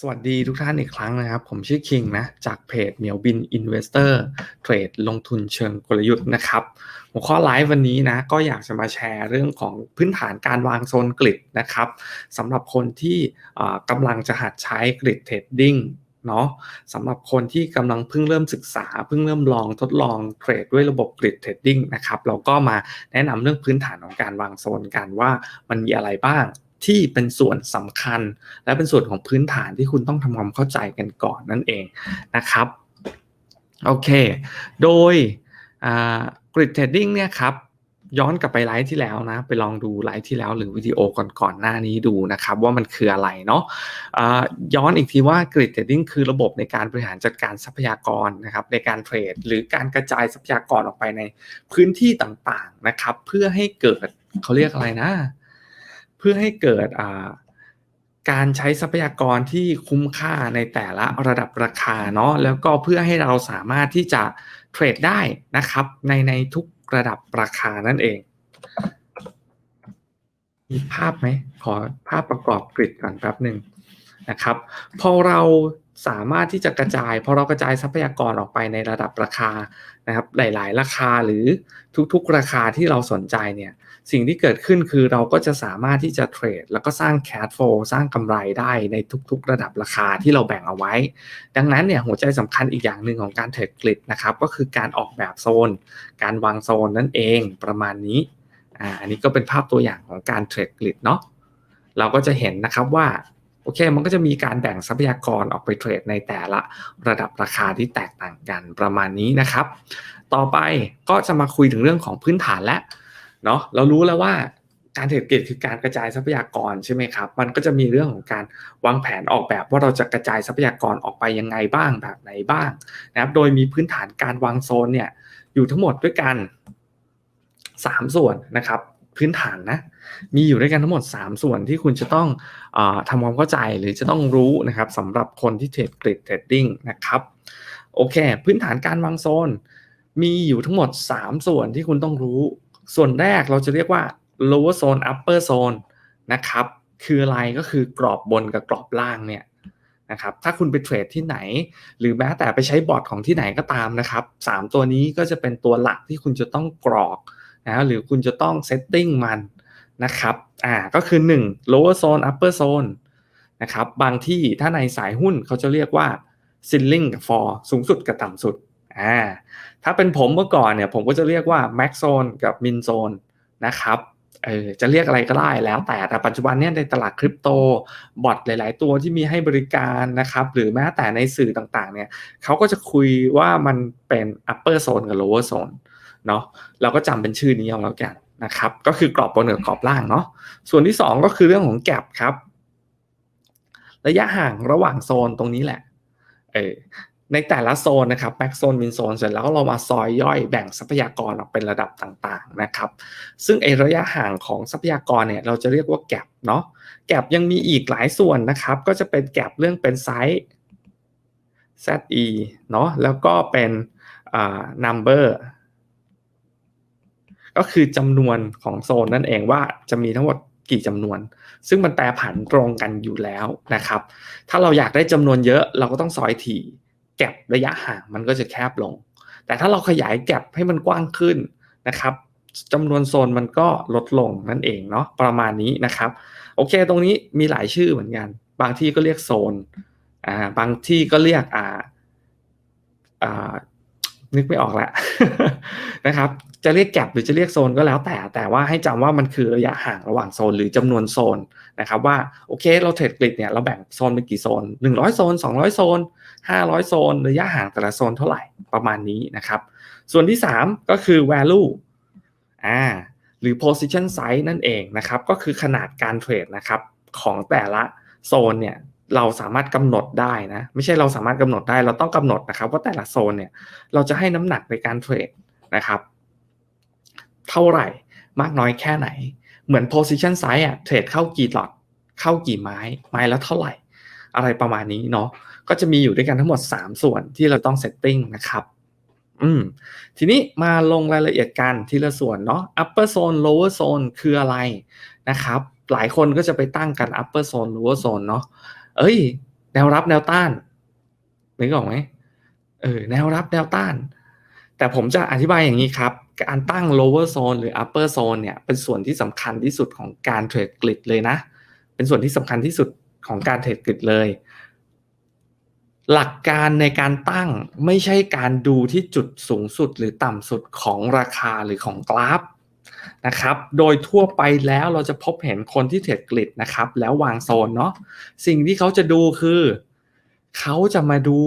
สวัสดีทุกท่านอีกครั้งนะครับ ผมชื่อคิงนะ จากเพจเหมียวบินอินเวสเตอร์เทรดลงทุนเชิงกลยุทธ์นะครับ หัวข้อไลฟ์วันนี้นะ ก็อยากจะมาแชร์เรื่องของพื้นฐานการวางโซนกริดนะครับสำหรับคนที่กำลังจะหัดใช้กริดเทรดดิ้งเนาะสำหรับคนที่กำลังเพิ่งเริ่มศึกษา เพิ่งเริ่มลองทดลองเทรดด้วยระบบกริดเทรดดิ้งนะครับเราก็มาแนะนำเรื่องพื้นฐานของการวางโซนกันว่ามันมีอะไรบ้าง ที่เป็นส่วนสำคัญ และเป็นส่วนของพื้นฐานที่คุณต้องทำความเข้าใจกันก่อนนั่นเองนะครับโอเค โดยกริดเทรดดิ้งเนี่ยครับย้อนกลับไปไลฟ์ที่แล้วนะ ไปลองดูไลฟ์ที่แล้วหรือวิดีโอก่อนๆหน้านี้ดูนะครับ ว่ามันคืออะไรเนาะะย้อนอีกทีว่ากริดเทรดดิ้งคือระบบในการบริหารจัดการทรัพยากรนะครับ ในการเทรด หรือการกระจายทรัพยากรออกไปในพื้นที่ต่างๆนะครับ เพื่อให้เกิดเขาเรียกอะไรนะ พื่อให้เกิดการใช้ทรัพยากรที่คุ้มค่าในแต่ละระดับราคาเนาะแล้วก็เพื่อให้เราสามารถที่จะเทรดได้นะครับในในทุกระดับราคานั่นเอง มีภาพไหมขอภาพประกอบกริดก่อนแป๊บหนึ่งนะครับพอเราสามารถที่จะกระจายพอเรากระจายทรัพยากรออกไปในระดับราคานะครับหลาย ๆ ราคาหรือทุก ๆ ราคาที่เราสนใจเนี่ย สิ่งที่เกิดขึ้นคือเราก็จะสามารถที่จะเทรดแล้วก็สร้างแคดโฟสร้างกำไรได้ในทุกๆ ระดับราคาที่เราแบ่งเอาไว้ ดังนั้นเนี่ยหัวใจสำคัญอีกอย่างหนึ่งของการเทรดกริดนะครับก็คือการออกแบบโซน การวางโซนนั่นเองประมาณนี้อ่าอันนี้ก็เป็นภาพตัวอย่างของการเทรดกริดเนาะเราก็จะเห็นนะครับว่าโอเค มันก็จะมีการแบ่งทรัพยากรออกไปเทรดในแต่ละระดับราคาที่แตกต่างกันประมาณนี้นะครับ ต่อไปก็จะมาคุยถึงเรื่องของพื้นฐานและ เนาะเรารู้แล้วว่าการเทรดเกตคือการกระจายทรัพยากรใช่ไหมครับ มันก็จะมีเรื่องของการวางแผนออกแบบว่าเราจะกระจายทรัพยากรออกไปยังไงบ้างแบบไหนบ้างนะครับ โดยมีพื้นฐานการวางโซนเนี่ยอยู่ทั้งหมดด้วยกัน 3 ส่วนนะครับ พื้นฐานนะมีอยู่ด้วยกันทั้งหมด 3 ส่วนที่คุณจะต้องอทำความเข้าใจหรือจะต้องรู้นะครับสำหรับคนที่เทรดกริดเทรดดิ้งนะครับโอเค พื้นฐานการวางโซน มีอยู่ทั้งหมด 3 ส่วนที่คุณต้องรู้ ส่วนแรกเราจะเรียกว่า lower zone upper zone นะครับ คืออะไรก็คือกรอบบนกับกรอบล่างเนี่ยนะครับ ถ้าคุณไปเทรดที่ไหน หรือแม้แต่ไปใช้บอร์ดของที่ไหนก็ตามนะครับ 3 ตัวนี้ก็จะเป็นตัวหลักที่คุณจะต้องกรอกนะหรือคุณจะต้องเซตติ้งมันนะครับ อ่า ก็คือ 1 lower zone upper zone นะครับ บางที่ถ้าในสายหุ้นเขาจะเรียกว่า ceiling กับ floor สูงสุดกับต่ำสุด อ่าถ้าเป็นผมเมื่อก่อนเนี่ยผมก็จะเรียกว่า max zone กับ min zone นะครับเออจะเรียกอะไรก็ได้แล้วแต่แต่ปัจจุบันเนี่ยในตลาดคริปโตบอทหลาย ๆ ตัวที่มีให้บริการนะครับหรือแม้แต่ในสื่อต่างๆเนี่ยเขาก็จะคุยว่ามันเป็น upper zone กับ lower zone เนาะเราก็จำเป็นชื่อนี้เอาแล้วกันนะครับก็คือกรอบบนกับกรอบล่างเนาะส่วนที่ 2 ก็คือเรื่องของแกลบครับ ระยะห่างระหว่างโซนตรงนี้แหละเออ ในแต่ละโซนนะครับแบ็กโซนมินโซนเสร็จแล้วเรามาซอยย่อยแบ่งทรัพยากรออกเป็นระดับต่างๆนะครับ ซึ่งไอระยะห่างของทรัพยากรเนี่ยเราจะเรียกว่าแกลบเนาะแกลบยังมีอีกหลายส่วนนะครับ ก็จะเป็นแกลบเรื่องเป็นไซส์ ZE เนาะแล้วก็เป็นอ่า number ก็คือจำนวนของโซนนั่นเองว่าจะมีทั้งหมดกี่จำนวน ซึ่งมันแปรผันตรงกันอยู่แล้วนะครับ ถ้าเราอยากได้จำนวนเยอะเราก็ต้องซอยถี่ แก็บระยะห่างมันก็จะแคบลง แต่ถ้าเราขยายแก็บให้มันกว้างขึ้นนะครับจำนวนโซนมันก็ลดลงนั่นเองเนาะประมาณนี้นะครับ โอเค ตรงนี้มีหลายชื่อเหมือนกัน บางที่ก็เรียกโซนอ่าบางที่ก็เรียกอ่าอ่า นึกไม่ออกแหละนะครับ จะเรียกแก็บหรือจะเรียกโซนก็แล้วแต่ แต่ว่าให้จำว่ามันคือระยะห่างระหว่างโซนหรือจำนวนโซนนะครับ ว่าโอเคเราเทรดกริดเนี่ยเราแบ่งโซนเป็นกี่โซน 100 โซน 200 โซน 500 โซน ระยะห่างแต่ละโซนเท่าไหร่ประมาณนี้นะครับ ส่วนที่ 3 ก็คือ value อ่าหรือ position size นั่นเองนะครับ ก็คือขนาดการเทรดนะครับของแต่ละโซนเนี่ย เราสามารถกำหนดได้นะ ไม่ใช่เราสามารถกำหนดได้ เราต้องกำหนดนะครับว่าแต่ละโซนเนี่ยเราจะให้น้ำหนักในการเทรดนะครับ เท่าไหร่มากน้อยแค่ไหน เหมือน position size อะเทรดเข้ากี่หลอดเข้ากี่ไม้ ไม้แล้วเท่าไหร่ อะไรประมาณนี้เนาะก็จะมีอยู่ด้วยกันทั้งหมด 3 ส่วนที่เราต้องเซตติ้งนะครับอืมทีนี้มาลงรายละเอียดกันทีละส่วนเนาะ upper zone lower zone คืออะไรนะครับ หลายคนก็จะไปตั้งกัน upper zone lower zone เนาะ เอ้ย แนวรับแนวต้านนึกออกไหมเออแนวรับแนวต้าน แต่ผมจะอธิบายอย่างนี้ครับ การตั้ง lower zone หรือ upper zone เนี่ยเป็นส่วนที่สำคัญที่สุดของการเทรดกริดเลยนะ เป็นส่วนที่สำคัญที่สุดของการเทรดกริดเลย หลักการในการตั้งไม่ใช่การดูที่จุดสูงสุดหรือต่ำสุดของราคาหรือของกราฟ นะครับโดยทั่วไปแล้วเราจะพบเห็นคนที่เทรดกริดนะครับแล้ววางโซนเนาะสิ่งที่เขาจะดูคือ เขาจะมาดู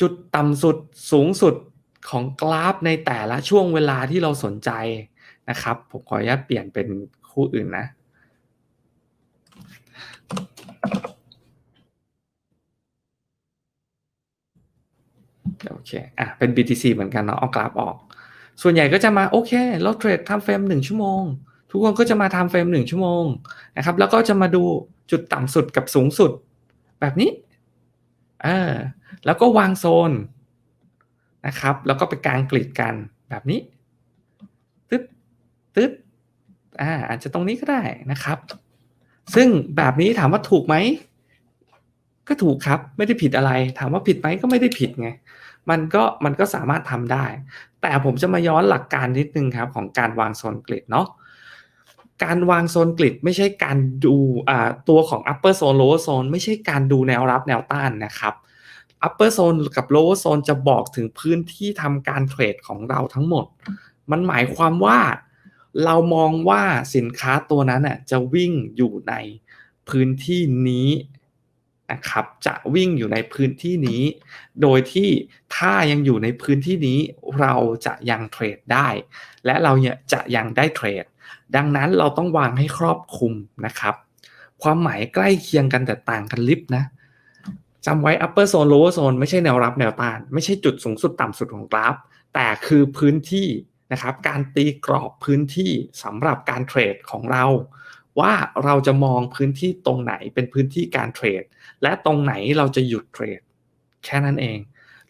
จุดต่ำสุดสูงสุดของกราฟในแต่ละช่วงเวลาที่เราสนใจนะครับ ผมขออนุญาตเปลี่ยนเป็นคู่อื่นนะโอเค อะ เป็น BTC เหมือนกันเนาะ เอากราฟออก ส่วนใหญ่ก็จะมาโอเค เราเทรดทำเฟรมหนึ่งชั่วโมง ทุกคนก็จะมาทำเฟรมหนึ่งชั่วโมงนะครับ แล้วก็จะมาดูจุดต่ำสุดกับสูงสุด แบบนี้อ่าแล้วก็วางโซนนะครับ แล้วก็ไปกลางกริดกันแบบนี้ตึ๊ดตึ๊ดอ่าอาจจะตรงนี้ก็ได้นะครับ ซึ่งแบบนี้ถามว่าถูกไหมก็ถูกครับ ไม่ได้ผิดอะไร ถามว่าผิดไหมก็ไม่ได้ผิดไง มันก็มันก็สามารถทำได้ แต่ผมจะมาย้อนหลักการนิดนึงครับของการวางโซนกริดเนาะการวางโซนกริดไม่ใช่การดูอ่าตัวของ upper zone lower zone ไม่ใช่การดูแนวรับแนวต้านนะครับ upper zone กับ lower zone จะบอกถึงพื้นที่ทำการเทรดของเราทั้งหมด มันหมายความว่าเรามองว่าสินค้าตัวนั้นน่ะจะวิ่งอยู่ในพื้นที่นี้ นะครับจะวิ่งอยู่ในพื้นที่นี้ โดยที่ถ้ายังอยู่ในพื้นที่นี้เราจะยังเทรดได้ และเราเนี่ยจะยังได้เทรด ดังนั้นเราต้องวางให้ครอบคลุมนะครับ ความหมายใกล้เคียงกันแต่ต่างกันลิบนะจำไว้ upper zone lower zone ไม่ใช่แนวรับแนวต้าน ไม่ใช่จุดสูงสุดต่ำสุดของกราฟ แต่คือพื้นที่นะครับ การตีกรอบพื้นที่สำหรับการเทรดของเรา ว่าเราจะมองพื้นที่ตรงไหนเป็นพื้นที่การเทรด และตรงไหนเราจะหยุดเทรด แค่นั้นเอง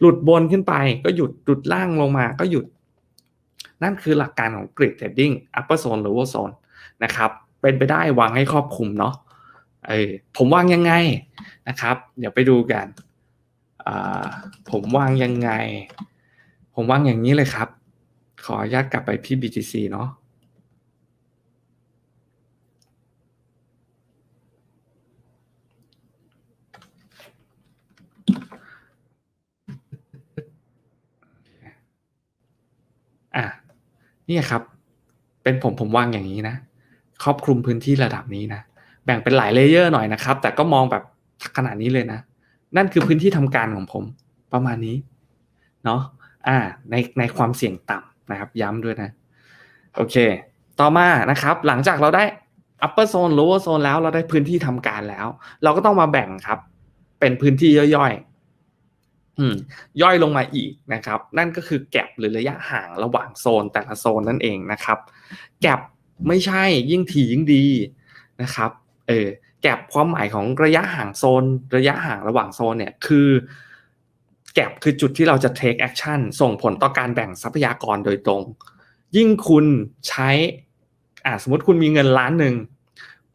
หลุดบนขึ้นไปก็หยุดหลุดล่างลงมาก็หยุด นั่นคือหลักการของ grid trading upper zone lower zone นะครับเป็นไปได้วางให้ครอบคลุมเนาะเออผมวางยังไงนะครับ เดี๋ยวไปดูกันผมวางยังไง ผมวางอย่างนี้เลยครับ ขออนุญาตกลับไปที่ BTC เนาะ นี่ครับ เป็นผมผมวางอย่างนี้นะ ครอบคลุมพื้นที่ระดับนี้นะ แบ่งเป็นหลายเลเยอร์หน่อยนะครับ แต่ก็มองแบบขนาดนี้เลยนะ นั่นคือพื้นที่ทำการของผมประมาณนี้ เนาะอ่า ในในความเสี่ยงต่ำนะครับ ย้ำด้วยนะ โอเค ต่อมานะครับ หลังจากเราได้ upper zone lower zone แล้วเราได้พื้นที่ทำการแล้ว เราก็ต้องมาแบ่งครับ เป็นพื้นที่ย่อย ย่อยลงมาอีกนะครับ นั่นก็คือแก็บหรือระยะห่างระหว่างโซนแต่ละโซนนั่นเองนะครับ แก็บไม่ใช่ยิ่งถี่ยิ่งดีนะครับ เออแก็บความหมายของระยะห่างโซน ระยะห่างระหว่างโซนเนี่ยคือแก็บคือจุดที่เราจะ take action ส่งผลต่อการแบ่งทรัพยากรโดยตรง ยิ่งคุณใช้อ่าสมมติคุณมีเงินล้านหนึ่ง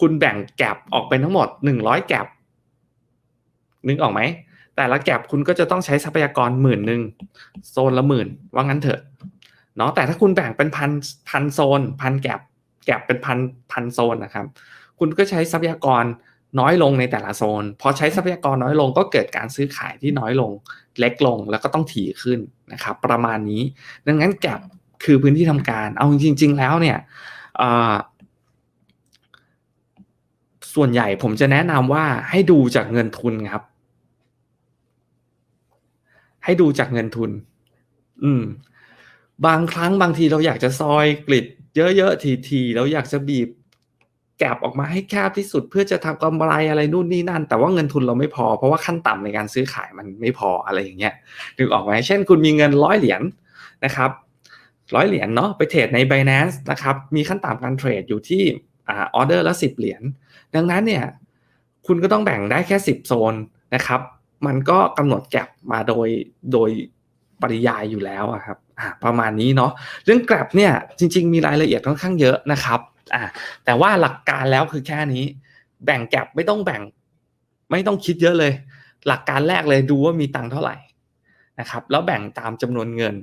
คุณแบ่งแก็บออกเป็นทั้งหมดหนึ่งร้อยแก็บนึกออกไหม แต่ละแก็บคุณก็จะต้องใช้ทรัพยากรหมื่นหนึ่งโซนละหมื่นว่างั้นเถอะเนาะแต่ถ้าคุณแบ่งเป็นพันพันโซน พันแก็บแก็บเป็นพันพันโซนนะครับ คุณก็ใช้ทรัพยากรน้อยลงในแต่ละโซน พอใช้ทรัพยากรน้อยลงก็เกิดการซื้อขายที่น้อยลง เล็กลงแล้วก็ต้องถี่ขึ้นนะครับประมาณนี้ ดังนั้นแก็บคือพื้นที่ทำการเอาจริง ๆ แล้วเนี่ยส่วนใหญ่ผมจะแนะนำว่าให้ดูจากเงินทุนครับ ให้ดูจากเงินทุน อืม บางครั้งบางทีเราอยากจะซอยกริดเยอะๆทีๆเราอยากจะบีบแกลบออกมาให้แคบที่สุดเพื่อจะทำกำไรอะไรนู่นนี่นั่น แต่ว่าเงินทุนเราไม่พอเพราะว่าขั้นต่ำในการซื้อขายมันไม่พออะไรอย่างเงี้ยนึกออกไหมเช่น คุณมีเงินร้อยเหรียญนะครับร้อยเหรียญเนาะไปเทรดใน b บ n a n c e นะครับมีขั้นต่ำการเทรดอยู่ที่อ่าออเดอร์ละสิบเหรียญดังนั้นเนี่ยคุณก็ต้องแบ่งได้แค่สิบโซนนะครับ มันก็กำหนดแก็บมาโดยโดยปริยายอยู่แล้วครับประมาณนี้เนาะเรื่องแกลบเนี่ยจริง ๆ มีรายละเอียดค่อนข้างเยอะนะครับอ่าแต่ว่าหลักการแล้วคือแค่นี้ แบ่งแก็บไม่ต้องแบ่ง ไม่ต้องคิดเยอะเลย หลักการแรกเลยดูว่ามีตังค์เท่าไหร่นะครับแล้วแบ่งตามจำนวนเงิน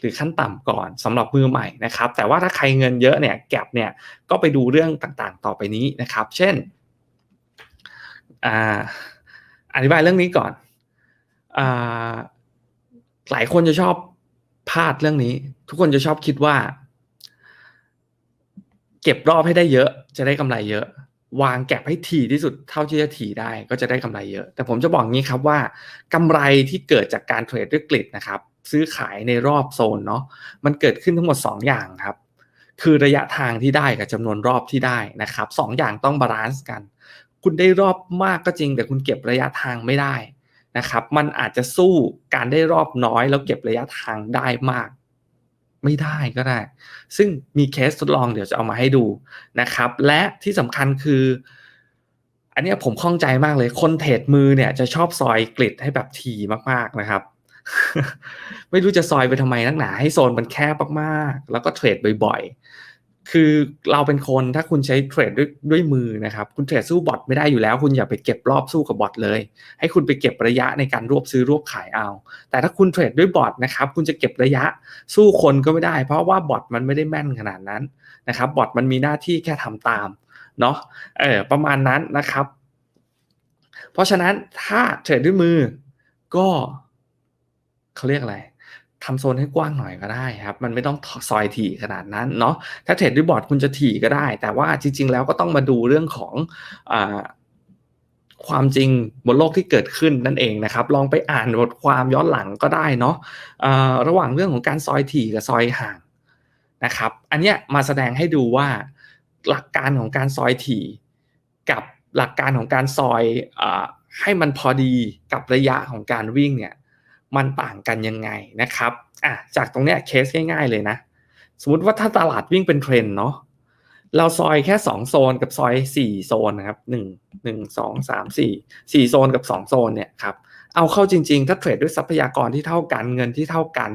หรือขั้นต่ำก่อนสำหรับมือใหม่นะครับ แต่ว่าถ้าใครเงินเยอะเนี่ยแก็บเนี่ยก็ไปดูเรื่องต่างๆ ต่อไปนี้นะครับ เช่นออธิบายเรื่องนี้ก่อน หลายคนจะชอบพลาดเรื่องนี้ ทุกคนจะชอบคิดว่า เก็บรอบให้ได้เยอะ จะได้กำไรเยอะ วางแก็บให้ถี่ที่สุดเท่าที่จะถี่ได้ก็จะได้กำไรเยอะ แต่ผมจะบอกงี้ครับว่ากำไรที่เกิดจากการเทรดด้วยกริดนะครับ ซื้อขายในรอบโซนเนาะมันเกิดขึ้นทั้งหมด 2 อย่างครับ คือระยะทางที่ได้กับจำนวนรอบที่ได้นะครับสองอย่างต้องบาลานซ์กัน คุณได้รอบมากก็จริง แต่คุณเก็บระยะทางไม่ได้ นะครับ มันอาจจะสู้การได้รอบน้อย แล้วเก็บระยะทางได้มาก ไม่ได้ก็ได้ ซึ่งมีเคสทดลองเดี๋ยวจะเอามาให้ดูนะครับ และที่สำคัญคือ อันนี้ผมข้องใจมากเลยคนเทรดมือเนี่ยจะชอบซอยกริดให้แบบทีมากๆนะครับ ไม่รู้จะซอยไปทำไมนักหนาให้โซนมันแคบมากๆ แล้วก็เทรดบ่อยๆ คือเราเป็นคนถ้าคุณใช้เทรดด้วยด้วยมือนะครับ คุณเทรดสู้บอทไม่ได้อยู่แล้ว คุณอย่าไปเก็บรอบสู้กับบอทเลย ให้คุณไปเก็บระยะในการรวบซื้อรวบขายเอา แต่ถ้าคุณเทรดด้วยบอทนะครับ คุณจะเก็บระยะสู้คนก็ไม่ได้ เพราะว่าบอทมันไม่ได้แม่นขนาดนั้นนะครับบอทมันมีหน้าที่แค่ทำตามเนาะเออประมาณนั้นนะครับ เพราะฉะนั้นถ้าเทรดด้วยมือก็เขาเรียกอะไร ทำโซนให้กว้างหน่อยก็ได้ครับ มันไม่ต้องซอยถี่ขนาดนั้นเนาะถ้าเทรดด้วยบอร์ดคุณจะถี่ก็ได้ แต่ว่าจริง ๆ แล้วก็ต้องมาดูเรื่องของอความจริงบนโลกที่เกิดขึ้นนั่นเองนะครับ ลองไปอ่านบทความย้อนหลังก็ได้เนาะะระหว่างเรื่องของการซอยถี่กับซอยห่างนะครับ อันเนี้ยมาแสดงให้ดูว่าหลักการของการซอยถี่ กับหลักการของการซอยอให้มันพอดีกับระยะของการวิ่งเนี่ย มันต่างกันยังไงนะครับอะจากตรงเนี้ยเคสง่าย ๆเลยนะ สมมติว่าถ้าตลาดวิ่งเป็นเทรนเนาะเราซอยแค่2โซนกับซอย4โซนนะครับ1 1 2 3 4 4โซนกับ2โซนเนี่ยครับเอาเข้าจริงๆ ถ้าเทรดด้วยทรัพยากรที่เท่ากันเงินที่เท่ากัน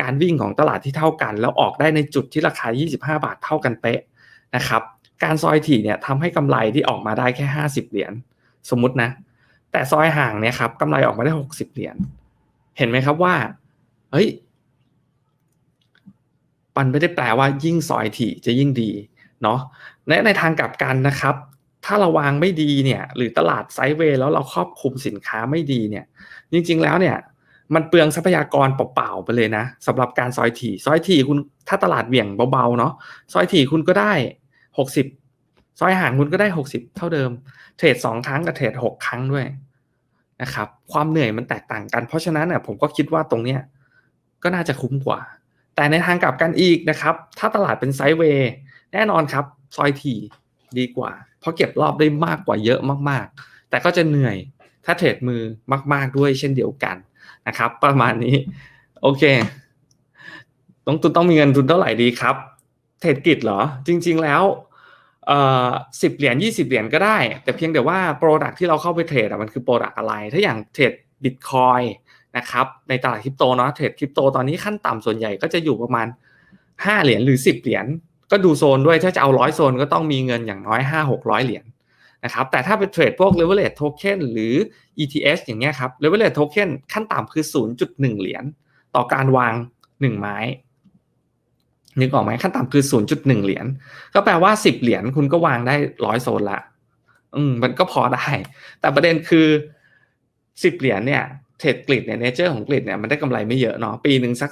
การวิ่งของตลาดที่เท่ากัน แล้วออกได้ในจุดที่ราคา 25 บาทเท่ากันเป๊ะนะครับการซอยถี่เนี่ยทำให้กำไรที่ออกมาได้แค่ 50 เหรียญสมมตินะแต่ซอยห่างเนี่ยครับกำไรออกมาได้ 60 เหรียญ เห็นไหมครับว่า เฮ้ยมันไม่ได้แปลว่ายิ่งซอยถี่จะยิ่งดีเนาะในในทางกลับกันนะครับ ถ้าเราวางไม่ดีเนี่ยหรือตลาดไซด์เวย์แล้วเราครอบคลุมสินค้าไม่ดีเนี่ย จริงๆแล้วเนี่ย มันเปลืองทรัพยากรเปล่าๆไปเลยนะสำหรับการซอยถี่ ซอยถี่คุณถ้าตลาดเหวี่ยงเบาๆเนาะซอยถี่คุณก็ได้หกสิบซอยห่างคุณก็ได้หกสิบเท่าเดิม เทรดสองครั้งกับเทรดหกครั้งด้วย นะครับความเหนื่อยมันแตกต่างกัน เพราะฉะนั้นน่ยผมก็คิดว่าตรงเนี้ยก็น่าจะคุ้มกว่า แต่ในทางกลับกันอีกนะครับถ้าตลาดเป็นไซด์เวย์แน่นอนครับซอยถี่ดีกว่า เพราะเก็บรอบได้มากกว่าเยอะมากๆ แต่ก็จะเหนื่อยถ้าเทรดมือมาก ๆด้วยเช่นเดียวกันนะครับ ประมาณนี้โอเคต้องตุนต้องมีเงินทุนเท่าไหร่ดีครับ เทรดกิจเหรอ จริง ๆ แล้ว สิบเหรียญยี่สิบเหรียญก็ได้ แต่เพียงแต่ว่าโปรดักที่เราเข้าไปเทรดมันคือโปรดักอะไร ถ้าอย่างเทรดบิตคอยนะครับในตลาดคริปโตเนาะเทรดคริปโตตอนนี้ขั้นต่ำส่วนใหญ่ก็จะอยู่ประมาณห้าเหรียญหรือสิบเหรียญก็ดูโซนด้วยถ้าจะเอาร้อยโซนก็ต้องมีเงินอย่างน้อยห้าหกร้อยเหรียญนะครับแต่ถ้าเป็นเทรดพวก leverage token หรือ ETS อย่างเงี้ยครับ leverage token ขั้นต่ำคือ 0.1 เหรียญต่อการวาง 1 ไม้ นึกออกไหมขั้นต่ำคือ 0.1 เหรียญก็แปลว่า 10 เหรียญคุณก็วางได้ร้อยโซนละอืมมันก็พอได้ แต่ประเด็นคือ 10 เหรียญเนี่ยเทรดกริดเนี่ยเนเจอร์ของกริดเนี่ยมันได้กำไรไม่เยอะเนาะปีหนึ่งสัก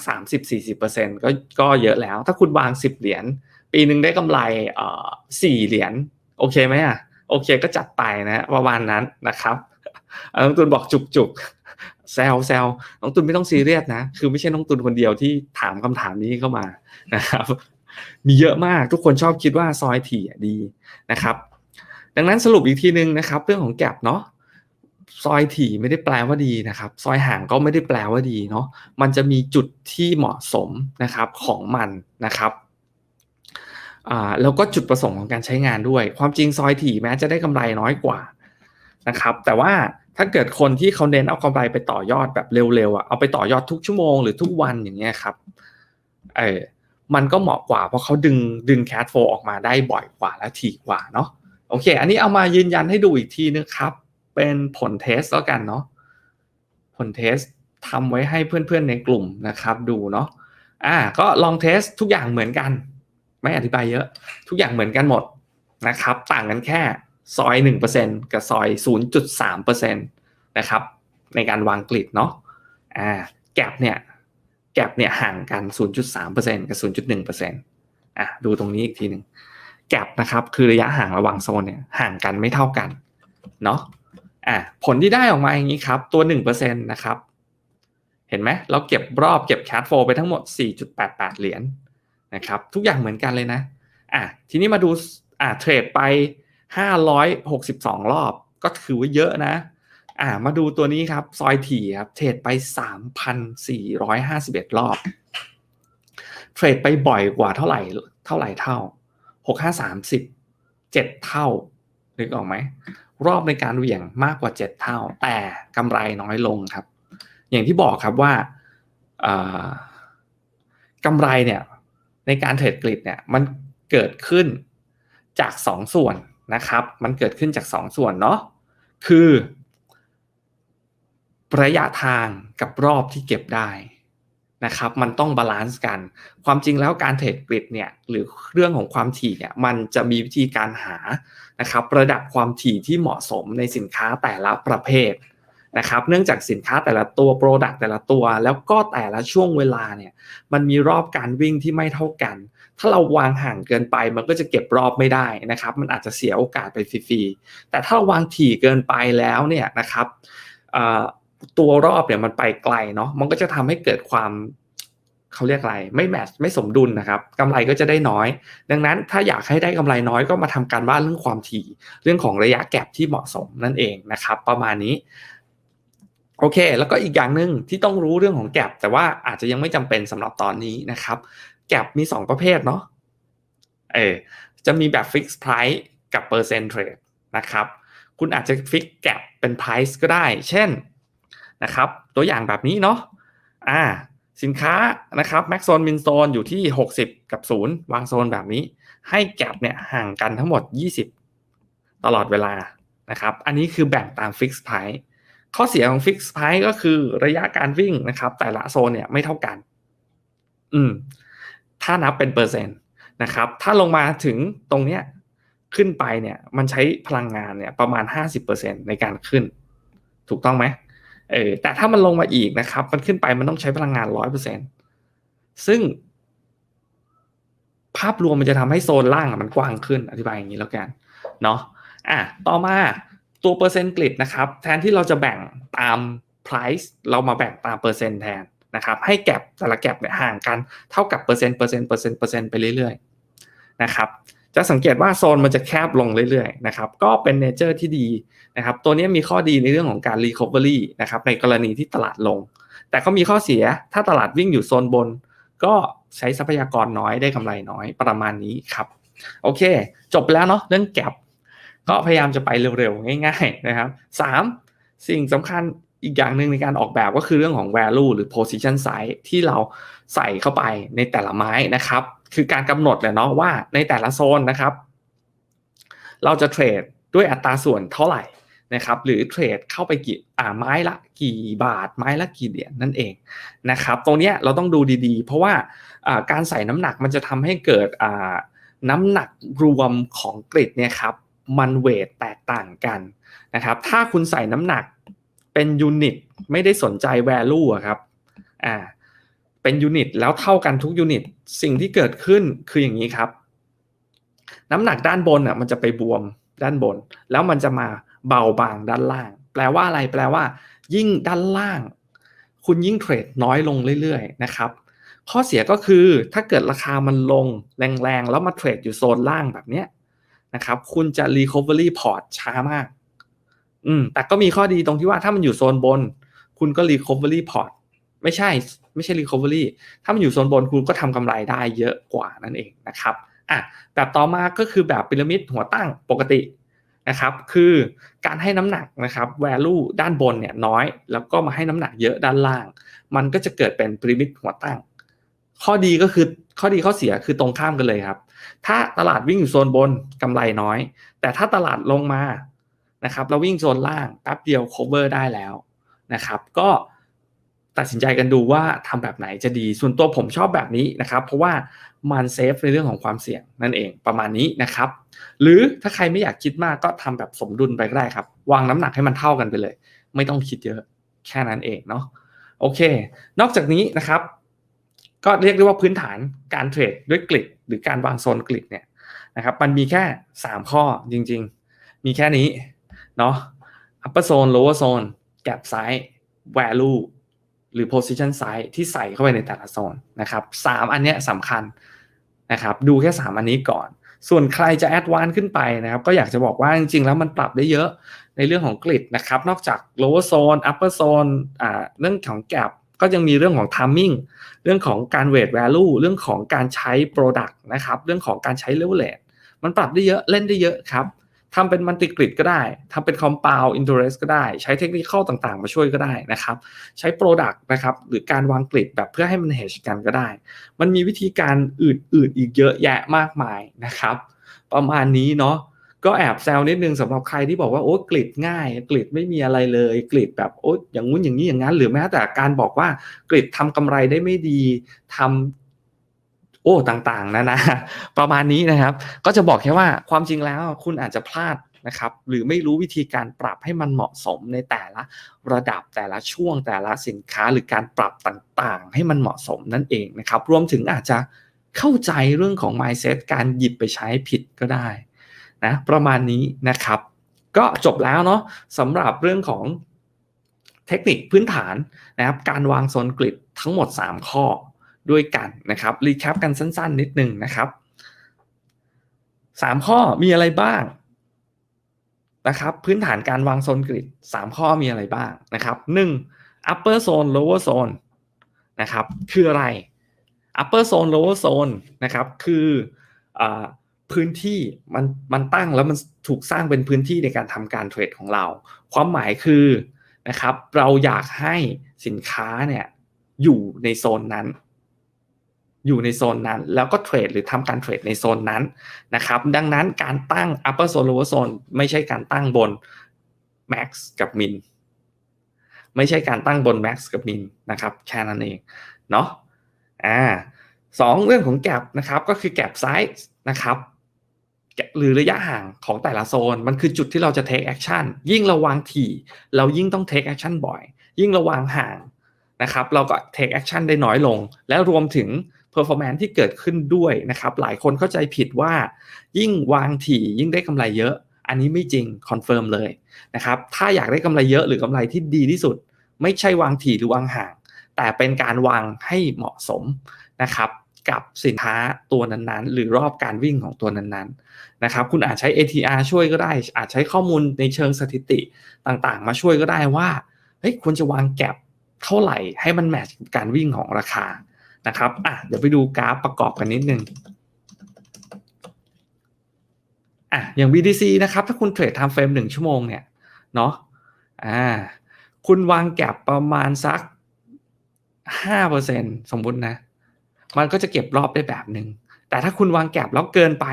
30-40%ก็ก็เยอะแล้ว ถ้าคุณวาง 10 เหรียญปีหนึ่งได้กำไรเอ่อสี่เหรียญโอเคไหมอะโอเคก็จัดไปนะประมาณนั้นนะครับ น้องตุนบอกจุกจุกแซวแซวน้องตุนไม่ต้องซีเรียสนะ คือไม่ใช่น้องตุนคนเดียวที่ถามคำถามนี้เข้ามานะครับ มีเยอะมากทุกคนชอบคิดว่าซอยถี่ดีนะครับ ดังนั้นสรุปอีกทีนึงนะครับ เรื่องของแกลบเนาะซอยถี่ไม่ได้แปลว่าดีนะครับ ซอยห่างก็ไม่ได้แปลว่าดีเนาะมันจะมีจุดที่เหมาะสมนะครับของมันนะครับแล้วก็จุดประสงค์ของการใช้งานด้วย ความจริงซอยถี่แม้จะได้กำไรน้อยกว่า นะครับ แต่ว่าถ้าเกิดคนที่เขาเน้นเอากำไรไปต่อยอดแบบเร็วๆอะเอาไปต่อยอดทุกชั่วโมงหรือทุกวันอย่างเงี้ยครับเออมันก็เหมาะกว่าเพราะเขาดึงดึงแคชโฟออกมาได้บ่อยกว่าและถี่กว่าเนาะโอเค อันนี้เอามายืนยันให้ดูอีกทีนึงครับ เป็นผลเทสแล้วกันเนาะผลเทสทำไว้ให้เพื่อนๆในกลุ่มนะครับ ดูเนาะอ่าก็ลองเทสทุกอย่างเหมือนกัน ไม่อธิบายเยอะ ทุกอย่างเหมือนกันหมดนะครับ ต่างกันแค่ ซอย 1%กับซอย 0.3%นะครับในการวางกริดเนาะอ่าแกลบเนี่ยแกลบเนี่ยห่างกัน 0.3%กับ 0.1%อะดูตรงนี้อีกทีหนึ่งแกลบนะครับคือระยะห่างระหว่างโซนเนี่ยห่างกันไม่เท่ากันเนาะอะผลที่ได้ออกมาอย่างนี้ครับตัว 1%นะครับเห็นไหมเราเก็บรอบเก็บแคทโฟไปทั้งหมด 4.88 เหรียญนะครับทุกอย่างเหมือนกันเลยนะอะทีนี้มาดูอะเทรดไป 562 รอบก็ถือว่าเยอะนะ อะมาดูตัวนี้ครับ ซอยถี่ครับ เทรดไป 3,451 รอบ เทรดไปบ่อยกว่าเท่าไหร่ เท่าไหร่เท่าหกห้าสามสิบเจ็ดเท่า นึกออกไหม รอบในการเหวี่ยงมากกว่าเจ็ดเท่า แต่กำไรน้อยลงครับ อย่างที่บอกครับว่ากำไรเนี่ย ในการเทรดกริดเนี่ย มันเกิดขึ้นจากสองส่วน นะครับ มันเกิดขึ้นจากสองส่วนเนาะคือ ระยะทางกับรอบที่เก็บได้นะครับ มันต้องบาลานซ์กัน ความจริงแล้วการเทรดกริดเนี่ยหรือเรื่องของความถี่เนี่ยมันจะมีวิธีการหานะครับ ระดับความถี่ที่เหมาะสมในสินค้าแต่ละประเภท นะครับเนื่องจากสินค้าแต่ละตัวโปรดักต์แต่ละตัว แล้วก็แต่ละช่วงเวลาเนี่ยมันมีรอบการวิ่งที่ไม่เท่ากัน ถ้าเราวางห่างเกินไปมันก็จะเก็บรอบไม่ได้นะครับ มันอาจจะเสียโอกาสไปฟรีๆแต่ถ้าาวางถี่เกินไปแล้วเนี่ยนะครับตัวรอบเนี่ยมันไปไกลเนาะมันก็จะทำให้เกิดความเขาเรียกอะไรไม่แมทไม่สมดุลนะครับกำไรก็จะได้น้อย ดังนั้นถ้าอยากให้ได้กำไรน้อยก็มาทำการบ้านเรื่องความถี่ เรื่องของระยะแก็บที่เหมาะสมนั่นเองนะครับ ประมาณนี้ โอเค แล้วก็อีกอย่างหนึ่งที่ต้องรู้เรื่องของแก็บแต่ว่าอาจจะยังไม่จำเป็นสำหรับตอนนี้นะครับ แก็บมี 2 ประเภทเนาะเออจะมีแบบฟิกซ์ไพรซ์กับเปอร์เซ็นต์เทรดนะครับ คุณอาจจะฟิกแก็บเป็นไพรซ์ก็ได้ เช่นนะครับ ตัวอย่างแบบนี้เนาะอ่าสินค้านะครับแม็กโซนมินโซนอยู่ที่ 60 กับ 0 วางโซนแบบนี้ ให้แกลบเนี่ยห่างกันทั้งหมด 20 ตลอดเวลานะครับ อันนี้คือแบ่งตามฟิกซ์ไพรซ์ ข้อเสียของฟิกซ์ไพก็คือระยะการวิ่งนะครับ แต่ละโซนเนี่ยไม่เท่ากัน อืม ถ้านับเป็นเปอร์เซ็นต์นะครับ ถ้าลงมาถึงตรงเนี้ยขึ้นไปเนี่ย มันใช้พลังงานเนี่ยประมาณ 50%ในการขึ้น ถูกต้องไหมเออแต่ถ้ามันลงมาอีกนะครับ มันขึ้นไปมันต้องใช้พลังงานร้อยเปอร์เซ็นซึ่ง ภาพรวมมันจะทำให้โซนล่างมันกว้างขึ้น อธิบายอย่างนี้แล้วกัน เนาะอะต่อมา ตัวเปอร์เซ็นต์กริดนะครับ แทนที่เราจะแบ่งตาม price เรามาแบ่งตามเปอร์เซ็นต์แทนนะครับ ให้แก็บแต่ละแก็บเนี่ยห่างกันเท่ากับเปอร์เซ็นต์เปอร์เซ็นต์เปอร์เซ็นต์เปอร์เซ็นต์ไปเรื่อยๆนะครับจะสังเกตว่าโซนมันจะแคบลงเรื่อยๆนะครับก็เป็นเนเจอร์ที่ดีนะครับตัวนี้มีข้อดีในเรื่องของการรีคอเวอรี่นะครับในกรณีที่ตลาดลง แต่ก็มีข้อเสียถ้าตลาดวิ่งอยู่โซนบน ก็ใช้ทรัพยากรน้อยได้กำไรน้อยประมาณนี้ครับโอเค จบแล้วเนาะเรื่องแก็บ ก็พยายามจะไปเร็วๆ ง่ายๆนะครับ 3. สิ่งสำคัญอีกอย่างหนึ่งในการออกแบบก็คือเรื่องของ value หรือ position size ที่เราใส่เข้าไปในแต่ละไม้นะครับ คือการกำหนดเลยเนาะว่าในแต่ละโซนนะครับ เราจะเทรดด้วยอัตราส่วนเท่าไหร่นะครับ หรือเทรดเข้าไปกี่อ่าไม้ละกี่บาท ไม้ละกี่เหรียญนั่นเองนะครับ ตรงนี้เราต้องดูดีๆ เพราะว่าการใส่น้ำหนักมันจะทำให้เกิดน้ำหนักรวมของกริดเนี่ยครับ มันเวทแตกต่างกันนะครับ ถ้าคุณใส่น้ำหนักเป็นยูนิตไม่ได้สนใจ value ครับอ่าเป็นยูนิตแล้วเท่ากันทุกยูนิตสิ่งที่เกิดขึ้นคืออย่างนี้ครับ น้ำหนักด้านบนอะมันจะไปบวมด้านบน แล้วมันจะมาเบาบางด้านล่าง แปลว่าอะไรแปลว่า ยิ่งด้านล่าง คุณยิ่งเทรดน้อยลงเรื่อยๆนะครับข้อเสียก็คือถ้าเกิดราคามันลงแรงๆ แล้วมาเทรดอยู่โซนล่างแบบเนี้ย นะครับ คุณจะ recovery port ช้ามาก อืม แต่ก็มีข้อดีตรงที่ว่าถ้ามันอยู่โซนบน คุณก็ recovery port ไม่ใช่ ไม่ใช่ recovery ถ้ามันอยู่โซนบนคุณก็ทำกำไรได้เยอะกว่านั่นเองนะครับอะแบบต่อมาก็คือแบบพีระมิดหัวตั้งปกตินะครับ คือการให้น้ำหนักนะครับ value ด้านบนเนี่ยน้อย แล้วก็มาให้น้ำหนักเยอะด้านล่าง มันก็จะเกิดเป็นพีระมิดหัวตั้ง ข้อดีก็คือข้อดีข้อเสียคือตรงข้ามกันเลยครับ ถ้าตลาดวิ่งอยู่โซนบนกำไรน้อย แต่ถ้าตลาดลงมานะครับเราวิ่งโซนล่างแป๊บเดียว cover ได้แล้วนะครับก็ตัดสินใจกันดูว่าทำแบบไหนจะดีส่วนตัวผมชอบแบบนี้นะครับเพราะว่ามันเซฟในเรื่องของความเสี่ยงนั่นเองประมาณนี้นะครับหรือถ้าใครไม่อยากคิดมากก็ทำแบบสมดุลไปก็ได้ครับ วางน้ำหนักให้มันเท่ากันไปเลย ไม่ต้องคิดเยอะแค่นั้นเองเนาะโอเค นอกจากนี้นะครับ ก็เรียกได้ว่าพื้นฐานการเทรดด้วยกลิดหรือการวางโซนกลิดเนี่ยนะครับ มันมีแค่ 3 ข้อจริง ๆ มีแค่นี้เนาะ upper zone lower zone gap size value หรือ position size ที่ใส่เข้าไปในแต่ละโซนนะครับสามอันเนี้ยสำคัญนะครับ ดูแค่ 3 อันนี้ก่อน ส่วนใครจะแอดวานขึ้นไปนะครับ ก็อยากจะบอกว่าจริง ๆ แล้วมันปรับได้เยอะในเรื่องของกริดนะครับ นอกจาก lower zone upper zone อ่าเรื่องของ gap ก็ยังมีเรื่องของ timing เรื่องของการ weight value เรื่องของการใช้ product นะครับ เรื่องของการใช้ leverage มันปรับได้เยอะเล่นได้เยอะครับทำเป็นมัลติกริดก็ได้ทำเป็น compound interest ก็ได้ ใช้เทคนิคต่างๆ มาช่วยก็ได้นะครับ ใช้ product นะครับ หรือการวางกริดแบบเพื่อให้มัน hedge กันก็ได้ มันมีวิธีการอื่นๆ อีกเยอะแยะมากมายนะครับ ประมาณนี้เนาะ ก็แอบแซวนิดนึงสำหรับใครที่บอกว่าโอ้กริดง่ายกริดไม่มีอะไรเลยกริดแบบโอ้อย่างงู้นอย่างนี้อย่างนั้น หรือแม้แต่การบอกว่ากริดทำกำไรได้ไม่ดีทำโอ้ต่างๆนะนะประมาณนี้นะครับ ก็จะบอกแค่ว่าความจริงแล้วคุณอาจจะพลาดนะครับหรือไม่รู้วิธีการปรับให้มันเหมาะสมในแต่ละระดับแต่ละช่วงแต่ละสินค้าหรือการปรับต่างๆ ให้มันเหมาะสมนั่นเองนะครับ รวมถึงอาจจะเข้าใจเรื่องของ mindset การหยิบไปใช้ผิดก็ได้ นะประมาณนี้นะครับ ก็จบแล้วเนาะสำหรับเรื่องของเทคนิคพื้นฐานนะครับการวางโซนกริดทั้งหมด 3 ข้อด้วยกันนะครับรีแคปกันสั้นๆ นิดนึงนะครับ 3 ข้อมีอะไรบ้างนะครับพื้นฐานการวางโซนกริด3ข้อมีอะไรบ้างนะครับ 1. upper zone lower zone นะครับคืออะไร upper zone lower zone นะครับคืออ พื้นที่มันมันตั้งแล้วมันถูกสร้างเป็นพื้นที่ในการทำการเทรดของเรา ความหมายคือนะครับ เราอยากให้สินค้าเนี่ยอยู่ในโซนนั้น อยู่ในโซนนั้น แล้วก็เทรดหรือทำการเทรดในโซนนั้นนะครับ ดังนั้นการตั้ง upper zone lower zone ไม่ใช่การตั้งบน max กับ min ไม่ใช่การตั้งบน max กับ min นะครับแค่นั้นเองเนาะอ่าสองเรื่องของแกลบนะครับก็คือแกลบไซส์นะครับ หรือระยะห่างของแต่ละโซน มันคือจุดที่เราจะ take action ยิ่งราวางถี่ เรายิ่งต้อง take action บ่อย ยิ่งราวางห่างนะครับ เราก็ take action ได้น้อยลง แล้วรวมถึง performance ที่เกิดขึ้นด้วยนะครับ หลายคนเข้าใจผิดว่า ยิ่งวางถี่ ยิ่งได้กำไรเยอะ อันนี้ไม่จริงคอนเฟิร์มเลยนะครับ ถ้าอยากได้กำไรเยอะหรือกำไรที่ดีที่สุด ไม่ใช่วางถี่หรือวางห่าง แต่เป็นการวางให้เหมาะสมนะครับ กับสินค้าตัวนั้นๆ หรือรอบการวิ่งของตัวนั้นๆนะครับคุณอาจใช้ ATR ช่วยก็ได้ อาจใช้ข้อมูลในเชิงสถิติต่างๆ มาช่วยก็ได้ว่าเฮ้ยคุณจะวางแก็บเท่าไหร่ให้มันแมทช์กับการวิ่งของราคานะครับอะเดี๋ยวไปดูกราฟประกอบกันนิดนึงอะอย่าง BTC นะครับ ถ้าคุณเทรดทม์เฟรมหนึ่งชั่วโมงเนี่ยเนาะอ่าคุณวางแก็บประมาณสักห้าเปอร์เซ็นสมมุตินะ มันก็จะเก็บรอบได้แบบหนึ่งแต่ถ้าคุณวางแก็บแล้วเกินไป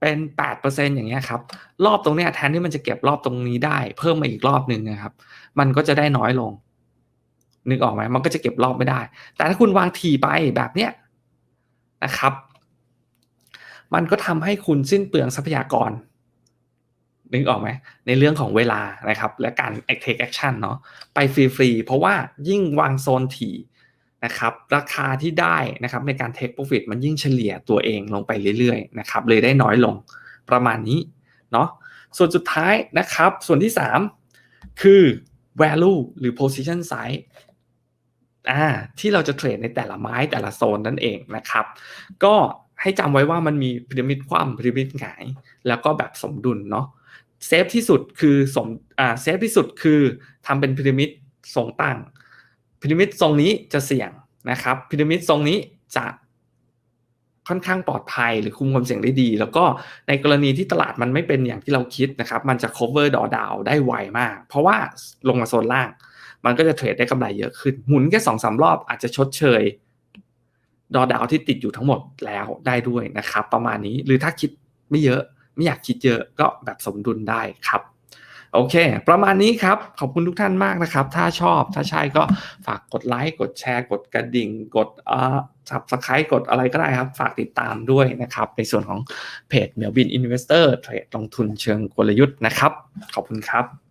เป็นแปดเปอร์เซ็นอย่างเงี้ยครับ รอบตรงเนี้ยแทนที่มันจะเก็บรอบตรงนี้ได้ เพิ่มมาอีกรอบหนึ่งนะครับ มันก็จะได้น้อยลง นึกออกไหมมันก็จะเก็บรอบไม่ได้ แต่ถ้าคุณวางทีไปแบบเนี้ยนะครับ มันก็ทำให้คุณสิ้นเปลืองทรัพยากร นึกออกไหมในเรื่องของเวลานะครับ และการ take action เนาะไปฟรีๆเพราะว่ายิ่งวางโซนถี่ นะครับราคาที่ได้นะครับในการ take profit มันยิ่งเฉลี่ยตัวเองลงไปเรื่อยๆนะครับเลยได้น้อยลงประมาณนี้เนาะส่วนสุดท้ายนะครับส่วนที่ 3 คือ value หรือ position size อ่าที่เราจะเทรดในแต่ละไม้แต่ละโซนนั่นเองนะครับ ก็ให้จำไว้ว่ามันมีพีระมิดคว่ำพีระมิดหงาย แล้วก็แบบสมดุลเนาะเซฟที่สุดคือสมอ่าเซฟที่สุดคือทำเป็นพีระมิดทรงตั้ง พีระมิดทรงนี้จะเสี่ยงนะครับพีระมิดทรงนี้จะค่อนข้างปลอดภัยหรือคุมความเสี่ยงได้ดี แล้วก็ในกรณีที่ตลาดมันไม่เป็นอย่างที่เราคิดนะครับ มันจะ cover ดอดาวได้ไวมาก เพราะว่าลงมาโซนล่าง มันก็จะเทรดได้กำไรเยอะขึ้น หมุนแค่สองสารอบอาจจะชดเชย ดอดาวที่ติดอยู่ทั้งหมดแล้วได้ด้วยนะครับ ประมาณนี้หรือถ้าคิดไม่เยอะ ไม่อยากคิดเยอะก็แบบสมดุลได้ครับ โอเค ประมาณนี้ครับ ขอบคุณทุกท่านมากนะครับ ถ้าชอบถ้าใช่ก็ฝากกดไลค์กดแชร์ กดกระดิ่ง กดอ่าสับสไครต์กดอะไรก็ได้ครับ ฝากติดตามด้วยนะครับ ในส่วนของเพจเมลบินอินเวสเตอร์เทรดลงทุนเชิงกลยุทธ์นะครับ ขอบคุณครับ